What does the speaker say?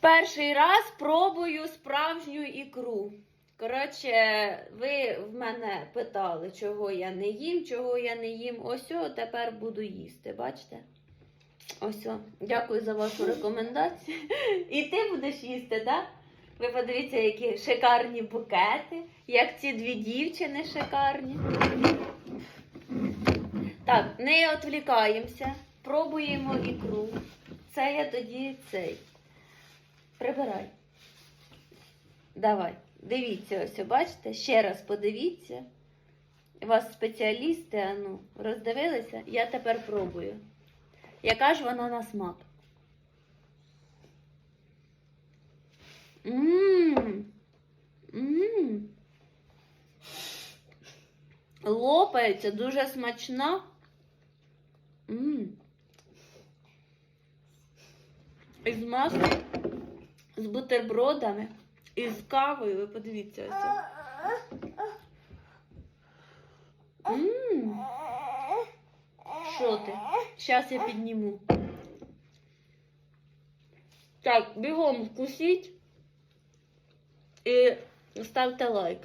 Перший раз пробую справжню ікру. Коротше, ви в мене питали, чого я не їм, чого я не їм. Ось о, тепер буду їсти. Бачите? Ось. о. Дякую за вашу рекомендацію. І ти будеш їсти, так? Ви подивіться, які шикарні букети, як ці дві дівчини шикарні. Так, не відвлікаємося, пробуємо ікру. Це я тоді цей. Прибирай. Давай. Дивіться, ось, бачите? Ще раз подивіться. У вас спеціалісти, а ну, роздивилися? Я тепер пробую. Яка ж вона на смак? Мм. Мм. Лопається, дуже смачна. Мм. Із маслом, бутербродами і з кавою. Ви подивіться ось. Мм. Що ти? Зараз я підніму. Так, бігом вкусіть і ставте лайк.